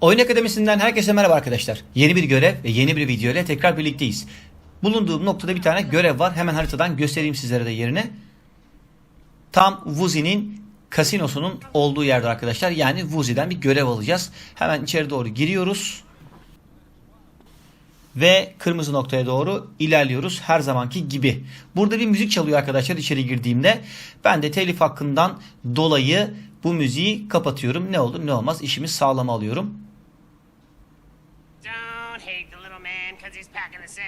Oyun Akademisi'nden herkese merhaba arkadaşlar. Yeni bir görev ve yeni bir video ile tekrar birlikteyiz. Bulunduğum noktada bir tane görev var. Hemen haritadan göstereyim sizlere de yerini. Tam Vuzi'nin kasinosunun olduğu yerde arkadaşlar. Yani Vuzi'den bir görev alacağız. Hemen içeri doğru giriyoruz. Ve kırmızı noktaya doğru ilerliyoruz her zamanki gibi. Burada bir müzik çalıyor arkadaşlar içeri girdiğimde. Ben de telif hakkından dolayı bu müziği kapatıyorum. Ne olur ne olmaz işimi sağlama alıyorum.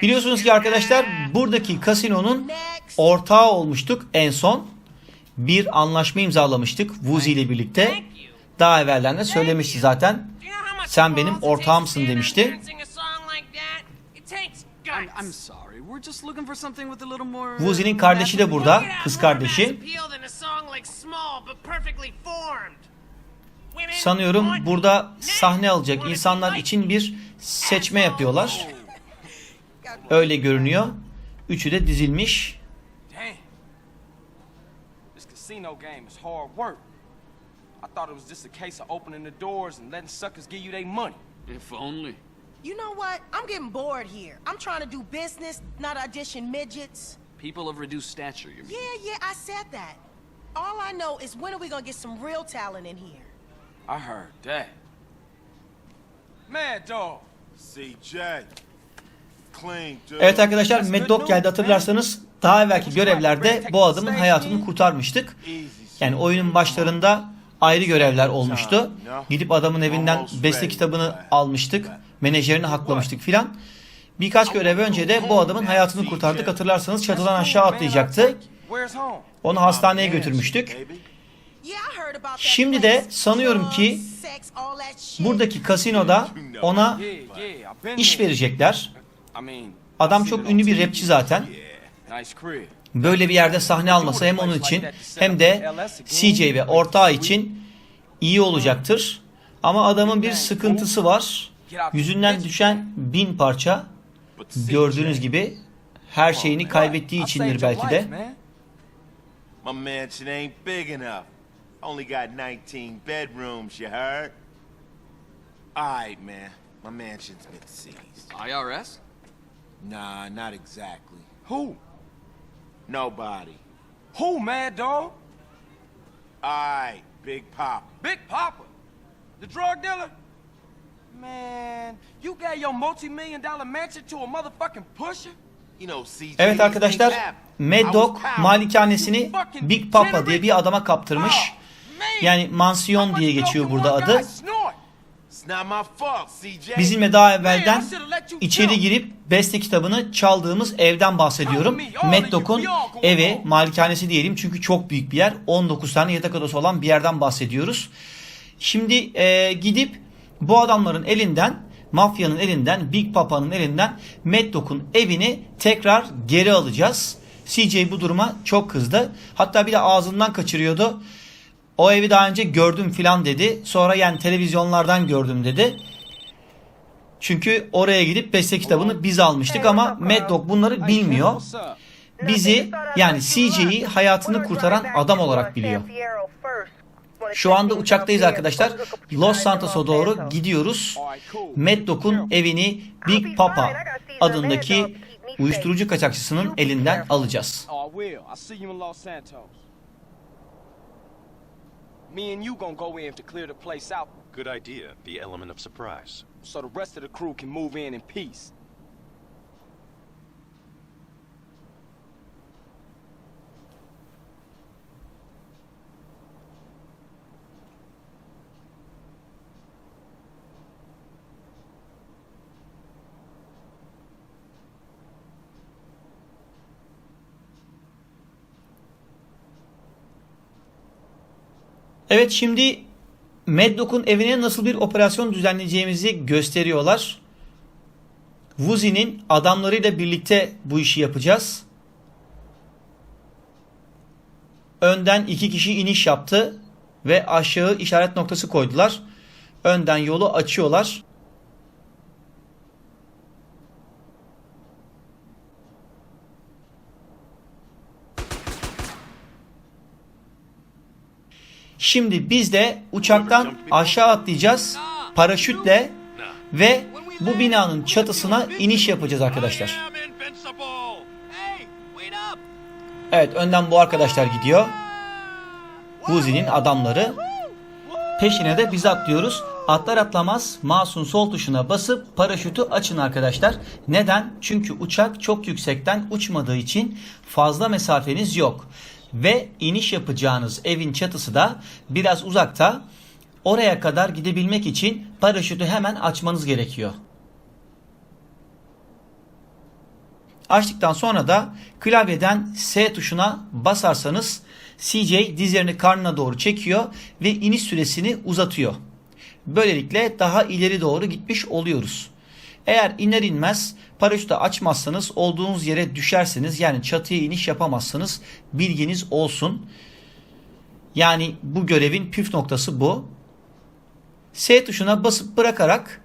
Biliyorsunuz ki arkadaşlar buradaki kasinonun ortağı olmuştuk en son. Bir anlaşma imzalamıştık Vuzi ile birlikte. Daha evvelden de söylemişti zaten. Sen benim ortağımsın demişti. Vuzi'nin kardeşi de burada. Kız kardeşi. Sanıyorum burada sahne alacak insanlar için bir seçme yapıyorlar. Öyle görünüyor. Üçü de dizilmiş. Damn. This casino game is hard work. I thought it was just a case of opening the doors and letting suckers give you their money. If only. You know what? I'm getting bored here. I'm trying to do business, not audition midgets. People of reduced stature, you mean? Yeah, yeah, I said that. All I know is when are we gonna get some real talent in here? I heard that. Mad Dog. CJ. Evet arkadaşlar Mad Dog geldi hatırlarsanız daha evvelki görevlerde bu adamın hayatını kurtarmıştık. Yani oyunun başlarında ayrı görevler olmuştu. Gidip adamın evinden beste kitabını almıştık. Menajerini haklamıştık filan. Birkaç görev önce de bu adamın hayatını kurtardık. Hatırlarsanız çatıdan aşağı atlayacaktı. Onu hastaneye götürmüştük. Şimdi de sanıyorum ki. Buradaki kasinoda ona iş verecekler. Adam çok ünlü bir rapçi zaten. Böyle bir yerde sahne alması hem onun için hem de CJ ve ortağı için iyi olacaktır. Ama adamın bir sıkıntısı var. Yüzünden düşen bin parça gördüğünüz gibi her şeyini kaybettiği içindir belki de. life, man. My mansion ain't big enough. Only got 19 bedrooms, you heard? Alright, man. My mansion's been seized. IRS? Nah, not exactly. Who? Nobody. Who, Mad Dog? Alright, Big Pop. Big Papa. The drug dealer? Man, you gave your multi-million dollar mansion to a motherfucking pusher? You know, CJ. Evet arkadaşlar Mad Dog malikanesini Big Papa diye bir adama kaptırmış. Oh. Yani mansiyon diye geçiyor burada adı. It's not my fault, CJ. Bizimle daha evvelden içeri girip beste kitabını çaldığımız evden bahsediyorum. Mad Dog'un evi, malikanesi diyelim çünkü çok büyük bir yer. 19 tane yatak odası olan bir yerden bahsediyoruz. Şimdi e, gidip bu adamların elinden, mafyanın elinden, Big Papa'nın elinden Mad Dog'un evini tekrar geri alacağız. CJ bu duruma çok kızdı. Hatta bir de ağzından kaçırıyordu. O evi daha önce gördüm filan dedi. Sonra yani televizyonlardan gördüm dedi. Çünkü oraya gidip beste kitabını biz almıştık ama Mad Dog bunları bilmiyor. Bizi yani CJ'yi hayatını kurtaran adam olarak biliyor. Şu anda uçaktayız arkadaşlar. Los Santos'a doğru gidiyoruz. Mad Dog'un evini Big Papa adındaki uyuşturucu kaçakçısının elinden alacağız. Me and you gonna go in to clear the place out Good idea, the element of surprise. so the rest of the crew can move in in peace. Evet şimdi Mad Dog'un evine nasıl bir operasyon düzenleyeceğimizi gösteriyorlar. Vuzi'nin adamlarıyla birlikte bu işi yapacağız. Önden iki kişi iniş yaptı ve aşağı işaret noktası koydular. Önden yolu açıyorlar. Şimdi biz de uçaktan aşağı atlayacağız. paraşütle ve bu binanın çatısına iniş yapacağız arkadaşlar. Evet önden bu arkadaşlar gidiyor. Uzi'nin adamları. Peşine de biz atlıyoruz. Atlar atlamaz mouse'un sol tuşuna basıp paraşütü açın arkadaşlar. Neden? Çünkü uçak çok yüksekten uçmadığı için fazla mesafeniz yok. Ve iniş yapacağınız evin çatısı da biraz uzakta. Oraya kadar gidebilmek için paraşütü hemen açmanız gerekiyor. Açtıktan sonra da klavyeden S tuşuna basarsanız CJ dizlerini karnına doğru çekiyor ve iniş süresini uzatıyor. Böylelikle daha ileri doğru gitmiş oluyoruz. Eğer iner inmez paraşütü açmazsanız olduğunuz yere düşersiniz. Yani çatıya iniş yapamazsınız. Bilginiz olsun. Yani bu görevin püf noktası bu. S tuşuna basıp bırakarak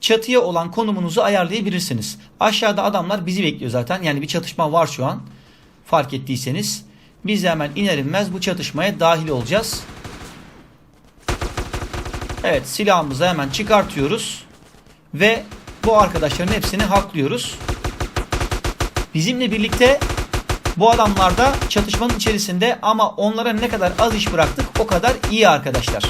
çatıya olan konumunuzu ayarlayabilirsiniz. Aşağıda adamlar bizi bekliyor zaten. Yani bir çatışma var şu an. Fark ettiyseniz. Biz de hemen iner inmez bu çatışmaya dahil olacağız. Evet silahımızı hemen çıkartıyoruz. Ve bu arkadaşların hepsini haklıyoruz. Bizimle birlikte bu adamlar da çatışmanın içerisinde ama onlara ne kadar az iş bıraktık o kadar iyi arkadaşlar.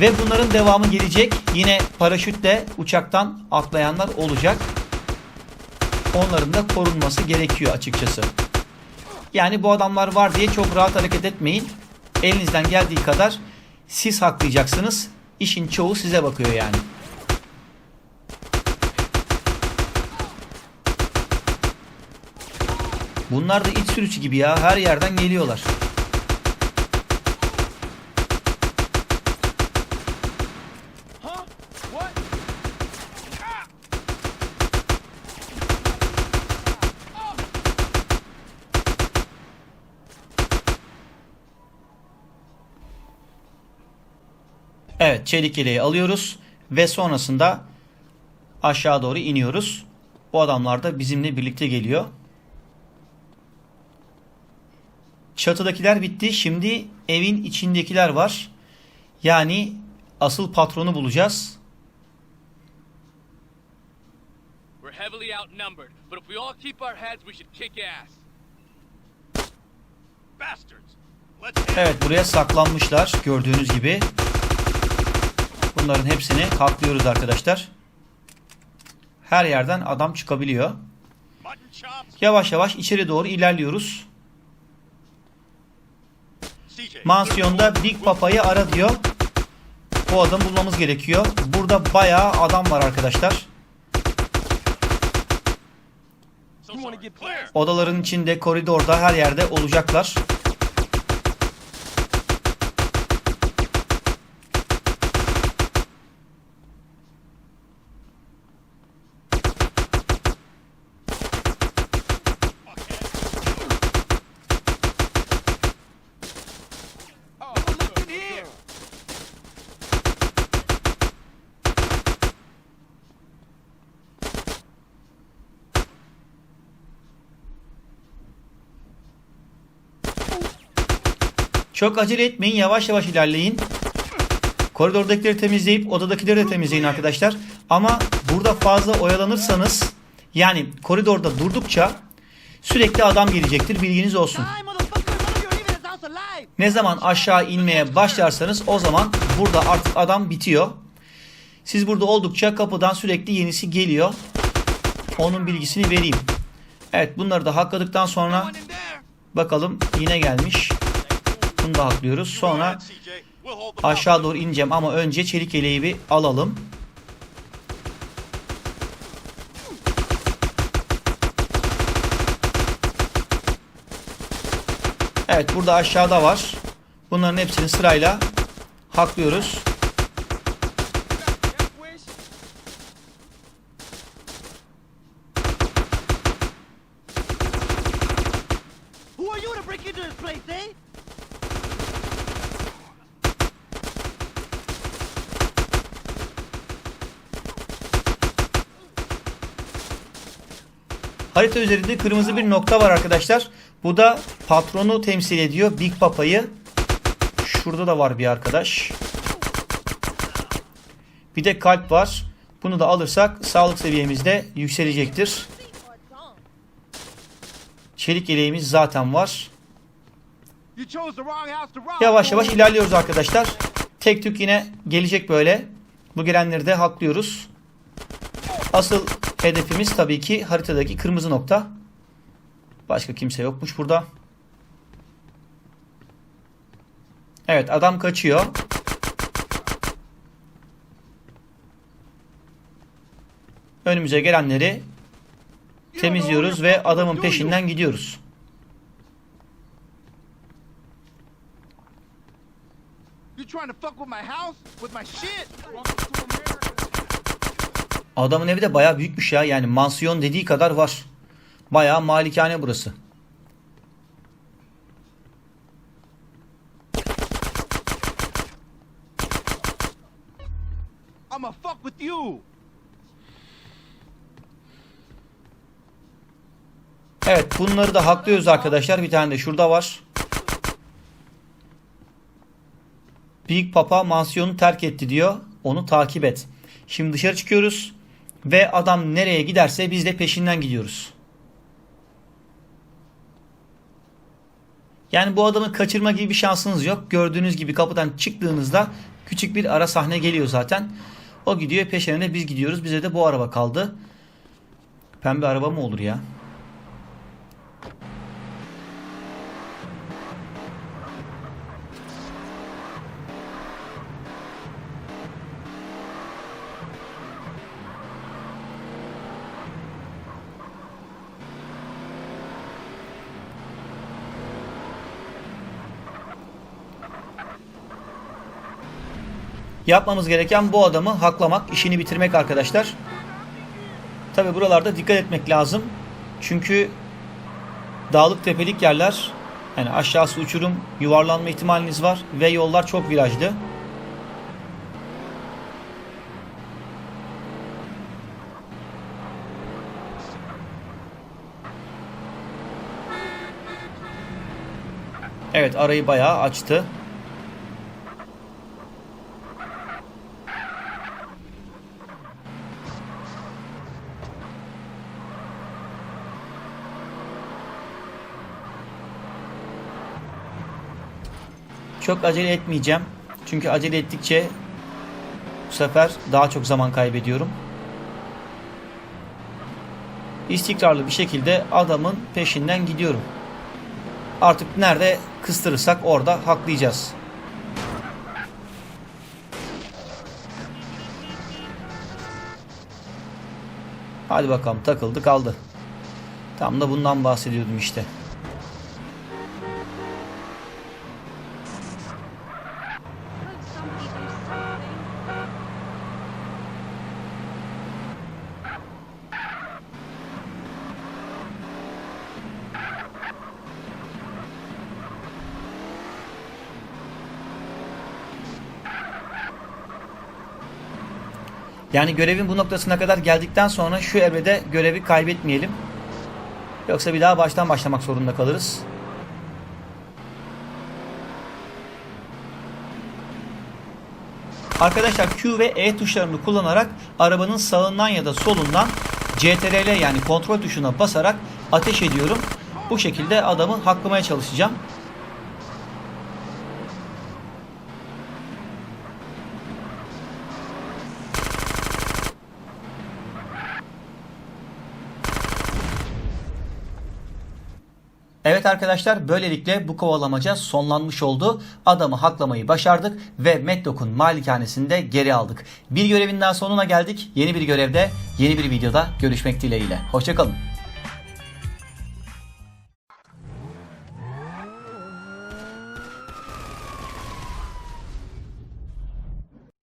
Ve bunların devamı gelecek. Yine paraşütle uçaktan atlayanlar olacak. Onların da korunması gerekiyor açıkçası. Yani bu adamlar var diye çok rahat hareket etmeyin. Elinizden geldiği kadar siz haklayacaksınız. İşin çoğu size bakıyor yani. Bunlar da iç sürücü gibi ya. Her yerden geliyorlar. Evet çelik yeleği alıyoruz ve sonrasında aşağı doğru iniyoruz. Bu adamlar da bizimle birlikte geliyor. Çatıdakiler bitti. Şimdi evin içindekiler var. Yani asıl patronu bulacağız. We're heavily outnumbered, but if we all keep our heads, we should kick ass. Bastards! Let's Evet buraya saklanmışlar gördüğünüz gibi. Bunların hepsini haklıyoruz arkadaşlar. Her yerden adam çıkabiliyor. Yavaş yavaş içeri doğru ilerliyoruz. Mansiyonda Big Papa'yı ara diyor. Bu adamı bulmamız gerekiyor. Burada bayağı adam var arkadaşlar. Odaların içinde, koridorda her yerde olacaklar. Çok acele etmeyin, yavaş yavaş ilerleyin. Koridordakileri temizleyip odadakileri de temizleyin arkadaşlar. Ama burada fazla oyalanırsanız yani koridorda durdukça sürekli adam gelecektir bilginiz olsun. Ne zaman aşağı inmeye başlarsanız o zaman burada artık adam bitiyor. Siz burada oldukça kapıdan sürekli yenisi geliyor. Onun bilgisini vereyim. Evet bunları da hakladıktan sonra bakalım yine gelmiş. Bunu da haklıyoruz. Sonra aşağı doğru ineceğim ama önce çelik yeleği bir alalım. Evet burada aşağıda var. Bunların hepsini sırayla haklıyoruz. Harita üzerinde kırmızı bir nokta var arkadaşlar. Bu da patronu temsil ediyor. Big Papa'yı. Şurada da var bir arkadaş. Bir de kalp var. Bunu da alırsak sağlık seviyemiz de yükselecektir. Çelik yeleğimiz zaten var. Yavaş yavaş ilerliyoruz arkadaşlar. Tek tük yine gelecek böyle. Bu gelenleri de haklıyoruz. Asıl hedefimiz tabii ki haritadaki kırmızı nokta. Başka kimse yokmuş burada. Evet adam kaçıyor. Önümüze gelenleri temizliyoruz ve adamın peşinden gidiyoruz. You trying to fuck with my house? With my shit? Adamın evi de bayağı büyükmüş ya. Yani mansiyon dediği kadar var. Bayağı malikane burası. I'ma fuck with you. Evet bunları da haklıyoruz arkadaşlar. Bir tane de şurada var. Büyük Papa mansiyonu terk etti diyor. Onu takip et. Şimdi dışarı çıkıyoruz. Ve adam nereye giderse biz de peşinden gidiyoruz. Yani bu adamı kaçırma gibi bir şansınız yok. Gördüğünüz gibi kapıdan çıktığınızda küçük bir ara sahne geliyor zaten. O gidiyor peşlerine biz gidiyoruz. Bize de bu araba kaldı. Pembe araba mı olur ya? Yapmamız gereken bu adamı haklamak, işini bitirmek arkadaşlar. Tabi buralarda dikkat etmek lazım. Çünkü dağlık tepelik yerler, yani aşağısı uçurum, yuvarlanma ihtimaliniz var ve yollar çok virajlı. Evet arayı bayağı açtı. Çok acele etmeyeceğim. Çünkü acele ettikçe bu sefer daha çok zaman kaybediyorum. İstikrarlı bir şekilde adamın peşinden gidiyorum. Artık nerede kıstırırsak orada haklayacağız. Hadi bakalım takıldı kaldı. Tam da bundan bahsediyordum işte. Yani görevin bu noktasına kadar geldikten sonra şu evrede görevi kaybetmeyelim. Yoksa bir daha baştan başlamak zorunda kalırız. Arkadaşlar Q ve E tuşlarını kullanarak arabanın sağından ya da solundan CTRL yani kontrol tuşuna basarak ateş ediyorum. Bu şekilde adamı haklamaya çalışacağım. Evet arkadaşlar böylelikle bu kovalamaca sonlanmış oldu. Adamı haklamayı başardık ve Meddok'un malikanesini de geri aldık. Bir görevin daha sonuna geldik. Yeni bir görevde, yeni bir videoda görüşmek dileğiyle. Hoşçakalın.